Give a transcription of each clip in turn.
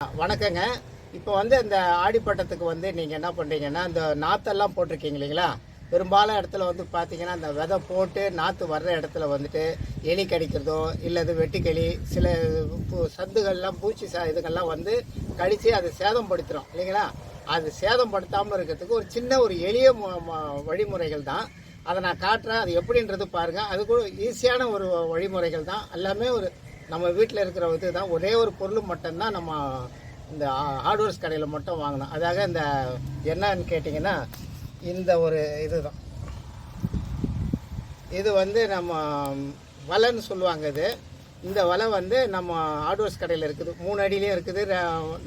வணக்கங்க. இப்போ வந்து இந்த ஆடிப்பட்டத்துக்கு வந்து நீங்கள் என்ன பண்ணுறீங்கன்னா இந்த நாத்தெல்லாம் போட்டிருக்கீங்க இல்லைங்களா? பெரும்பாலும் இடத்துல வந்து பார்த்தீங்கன்னா அந்த விதை போட்டு நாற்று வர்ற இடத்துல வந்துட்டு எலி கடிக்கிறதோ இல்லை இது வெட்டுக்களி சில பூ- சந்துகள்லாம் பூச்சி சா இதுகள்லாம் வந்து கடித்து அதை சேதப்படுத்துகிறோம் இல்லைங்களா? அது சேதப்படுத்தாமல் இருக்கிறதுக்கு ஒரு சின்ன ஒரு எளிய வழிமுறைகள் தான். அதை நான் காட்டுறேன். அது எப்படின்றது பாருங்கள் அது கூட ஈஸியான ஒரு வழிமுறைகள் தான். எல்லாமே ஒரு நம்ம வீட்டில் இருக்கிற இது தான் ஒரே ஒரு பொருள் மட்டும்தான் நம்ம இந்த ஹார்ட்வேர்ஸ் கடையில் மட்டும் வாங்கணும். அதாக இந்த என்னன்னு கேட்டிங்கன்னா இந்த ஒரு இது தான் இது வந்து நம்ம வலைன்னு சொல்லுவாங்க இது. இந்த வலை வந்து நம்ம ஹார்ட்வேர்ஸ் கடையில் இருக்குது. மூணு அடியிலையும் இருக்குது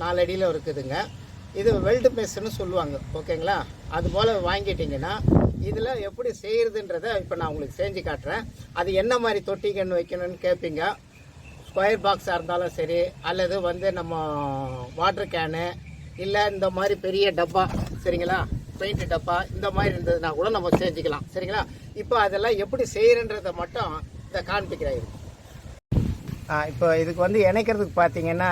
நாலு அடியிலும் இருக்குதுங்க. இது வெல்டு மெஸ்ஸுன்னு சொல்லுவாங்க. ஓகேங்களா? அது போல் வாங்கிட்டிங்கன்னா இதில் எப்படி செய்கிறதுன்றதை இப்போ நான் உங்களுக்கு செஞ்சு காட்டுறேன். அது என்ன மாதிரி தொட்டிக்கன்னு வைக்கணும்னு கேட்பீங்க ஃபயர் பாக்ஸாக இருந்தாலும் சரி அல்லது வந்து நம்ம வாட்டர் கேனு இல்லை இந்த மாதிரி பெரிய டப்பா சரிங்களா? பெயிண்ட் டப்பா இந்த மாதிரி இருந்ததுன்னா கூட நம்ம செஞ்சுக்கலாம் சரிங்களா? இப்போ அதெல்லாம் எப்படி செய்கிறன்றதை மட்டும் இதை காண்பிக்கிறேன் இப்போ இதுக்கு வந்து இணைக்கிறதுக்கு பார்த்தீங்கன்னா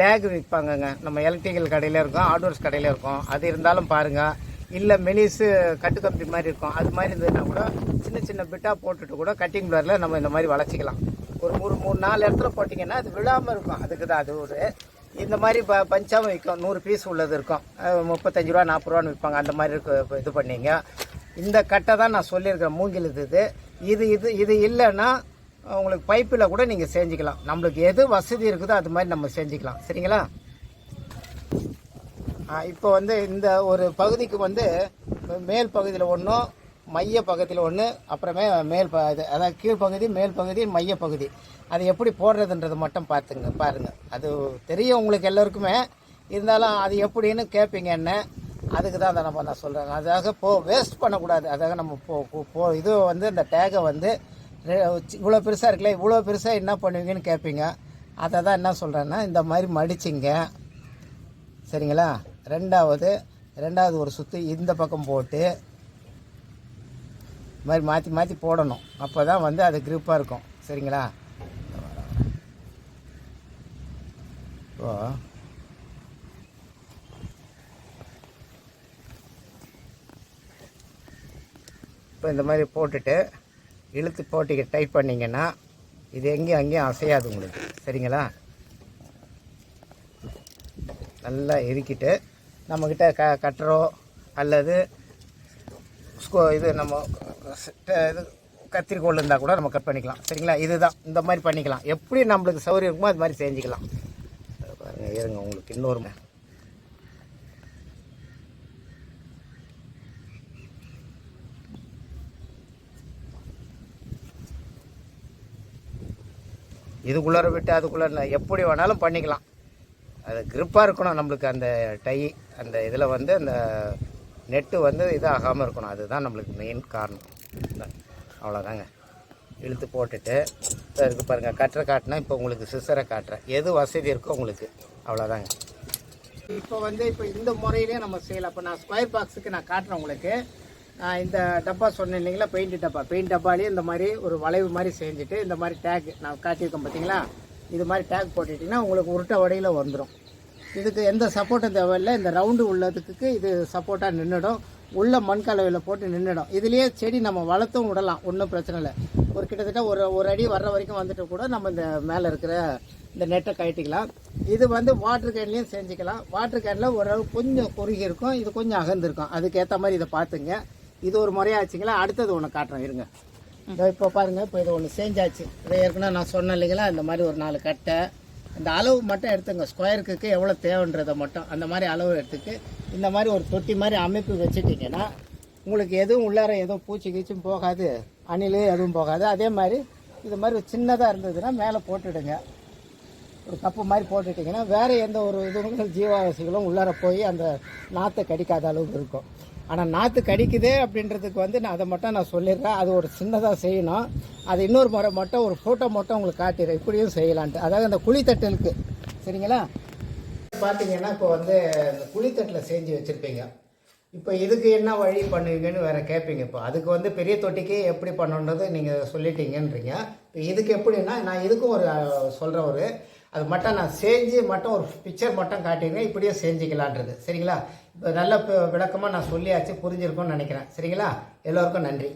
டேக் விற்பாங்கங்க. நம்ம எலக்ட்ரிக்கல் கடையில் இருக்கும் ஹார்ட்வேர்ஸ் கடையில் இருக்கும். அது இருந்தாலும் பாருங்கள் இல்லை மெலிசு கட்டுக்கம்பி மாதிரி இருக்கும். அது மாதிரி இருந்ததுன்னா கூட சின்ன சின்ன பிட்டாக போட்டுட்டு கூட கட்டிங் பிளரில் நம்ம இந்த மாதிரி வளச்சிக்கலாம் ஒரு மூணு மூணு நாலு இடத்துல போட்டிங்கன்னா அது விழாமல் இருக்கும். அதுக்கு தான் அது ஒரு இந்த மாதிரி ப பஞ்சாவும் விற்கும். நூறு பீஸ் உள்ளது இருக்கும். முப்பத்தஞ்சு ரூபா நாற்பது ரூபான்னு விற்பாங்க. அந்த மாதிரி இருக்கு இது பண்ணீங்க. இந்த கட்டை தான் நான் சொல்லியிருக்கிறேன். மூங்கில் இது இது. இது இது இது இல்லைன்னா உங்களுக்கு பைப்பில் கூட நீங்கள் செஞ்சுக்கலாம். நம்மளுக்கு எது வசதி இருக்குதோ அது மாதிரி நம்ம செஞ்சுக்கலாம். சரிங்களா? இப்போ வந்து இந்த ஒரு பகுதிக்கு வந்து மேல் பகுதியில் ஒன்றும் மைய பகுதியில் ஒன்று அப்புறமே மேல் ப இது அதாவது கீழ்ப்பகுதி மேல் பகுதி மைய பகுதி. அது எப்படி போடுறதுன்றது மட்டும் பார்த்துங்க பாருங்கள் அது தெரியும் உங்களுக்கு எல்லோருக்குமே. இருந்தாலும் அது எப்படின்னு கேட்பீங்க என்ன? அதுக்கு தான் அதை நம்ம நான் சொல்கிறேன் அதாக போ வேஸ்ட் பண்ணக்கூடாது. அதாக நம்ம போ போ- போ இது வந்து இந்த டேகை வந்து இவ்வளோ பெருசாக இருக்குல்ல இவ்வளோ பெருசாக என்ன பண்ணுவீங்கன்னு கேட்பீங்க. அதை தான் என்ன சொல்கிறேன்னா இந்த மாதிரி மடிச்சிங்க. சரிங்களா? ரெண்டாவது ரெண்டாவது ஒரு சுற்று இந்த பக்கம் போட்டு இது மாதிரி மாற்றி மாற்றி போடணும். அப்போ தான் வந்து அது grip-ஆ இருக்கும். சரிங்களா? இப்போ இப்போ இந்த மாதிரி போட்டுட்டு இழுத்து போட்டு டைட் பண்ணிங்கன்னா இது எங்கேயும் அங்கேயும் அசையாது உங்களுக்கு. சரிங்களா? நல்லா இறுக்கிட்டு நம்மக்கிட்ட க கட்டரோ அல்லது ஸ்கோ இது நம்ம இது கத்திரிக்கோல் இருந்தால் கூட நம்ம கட் பண்ணிக்கலாம். சரிங்களா? இதுதான். இந்த மாதிரி பண்ணிக்கலாம். எப்படி நம்மளுக்கு சௌரியம் இருக்குமோ அது மாதிரி செஞ்சுக்கலாம். பாருங்க. இருங்க உங்களுக்கு இன்னொரு இதுக்குள்ளார விட்டு அதுக்குள்ளே எப்படி வேணாலும் பண்ணிக்கலாம். அது கிரிப்பாக இருக்கணும் நம்மளுக்கு. அந்த டை அந்த இதில் வந்து அந்த நெட்டு வந்து இதாகாமல் இருக்கணும். அதுதான் நம்மளுக்கு மெயின் காரணம். அவ்வளோதாங்க. இழுத்து போட்டுட்டு இதோ இருக்கு பாருங்கள் கட்டுற காட்டினா இப்போ உங்களுக்கு சிசரை காட்டுறேன். எது வசதி இருக்கோ உங்களுக்கு. அவ்வளோதாங்க. இப்போ வந்து இப்போ இந்த முறையிலே நம்ம செய்யலாம். இப்போ நான் ஸ்கொயர் பாக்ஸுக்கு நான் காட்டுறேன் உங்களுக்கு. இந்த டப்பா சொன்னேன் இல்லைங்களா? பெயிண்ட் டப்பா. பெயிண்ட் டப்பாலேயே இந்த மாதிரி ஒரு வளைவு மாதிரி செஞ்சுட்டு இந்த மாதிரி டேக் நான் காட்டியிருக்கேன் பார்த்தீங்களா? இது மாதிரி டேக் போட்டுட்டிங்கன்னா உங்களுக்கு உருட்டை வடையில் வந்துடும் இதுக்கு எந்த சப்போர்ட்டும் தேவையில்லை. இந்த ரவுண்டு உள்ளதுக்கு இது சப்போர்ட்டாக நின்றுடும் உள்ள மண் கலவையில் போட்டு நின்றுடும் இதுலேயே செடி நம்ம வளர்த்தும் விடலாம் ஒன்றும் பிரச்சனை இல்லை. ஒரு கிட்டத்தட்ட ஒரு ஒரு அடி வர்ற வரைக்கும் வந்துட்டு கூட நம்ம இந்த மேலே இருக்கிற இந்த நெட்டை கழட்டிக்கலாம். இது வந்து வாட்டர் கேன்லேயும் செஞ்சுக்கலாம். வாட்டர் கேனில் ஓரளவு கொஞ்சம் குறுகி இருக்கும் இது கொஞ்சம் அகந்திருக்கும். அதுக்கேற்ற மாதிரி இதை பார்த்துங்க. இது ஒரு முறையாச்சுங்களா அடுத்தது ஒன்று காட்டுறேன் இருங்க. இப்போ பாருங்கள் இப்போ இது ஒன்று செஞ்சாச்சு இதை ஏற்கனவே நான் சொன்னேன் இல்லைங்களா? இந்த மாதிரி ஒரு நாலு கட்டை. இந்த அளவு மட்டும் எடுத்துங்க. ஸ்கொயருக்கு எவ்வளோ தேவைன்றதை மட்டும். அந்த மாதிரி அளவு எடுத்துக்கு. இந்த மாதிரி ஒரு தொட்டி மாதிரி அமைப்பு வச்சுட்டிங்கன்னா உங்களுக்கு எதுவும் உள்ளார எதுவும் பூச்சி கீச்சும் போகாது. அணில் எதுவும் போகாது. அதே மாதிரி இது மாதிரி ஒரு சின்னதாக இருந்ததுன்னா மேலே போட்டுடுங்க. ஒரு கப்பு மாதிரி போட்டுட்டிங்கன்னா வேறு எந்த ஒரு இதுவும் ஜீவாவாசிகளும் உள்ளார போய் அந்த நாற்றை கடிக்காத அளவுக்கு இருக்கும். ஆனால் நாற்று கடிக்குதே அப்படின்றதுக்கு வந்து நான் அதை மட்டும் நான் சொல்லிடுறேன். அது ஒரு சின்னதாக செய்யணும். அது இன்னொரு முறை மட்டும் ஒரு ஃபோட்டோ மட்டும் உங்களுக்கு காட்டிடுறேன். இப்படியும் செய்யலான்ட்டு. அதாவது அந்த குழித்தட்டலுக்கு சரிங்களா? பார்த்தீங்கன்னா இப்போ வந்து இந்த குழித்தட்டில் செஞ்சு வச்சுருப்பீங்க. இப்போ இதுக்கு என்ன வழி பண்ணுவீங்கன்னு வேறு கேட்பீங்க இப்போ அதுக்கு வந்து பெரிய தொட்டிக்கு எப்படி பண்ணணுன்றது நீங்கள் சொல்லிட்டீங்கன்றீங்க. இப்போ இதுக்கு எப்படின்னா நான் இதுக்கும் ஒரு சொல்கிற ஒரு அது மட்டும் நான் செஞ்சு மட்டும் ஒரு பிக்சர் மட்டும் காட்டிங்க இப்படியே செஞ்சுக்கலான்றது. சரிங்களா? நல்ல விளக்கமாக நான் சொல்லியாச்சு புரிஞ்சிருக்கும்னு நினைக்கிறேன். சரிங்களா? எல்லோருக்கும் நன்றி.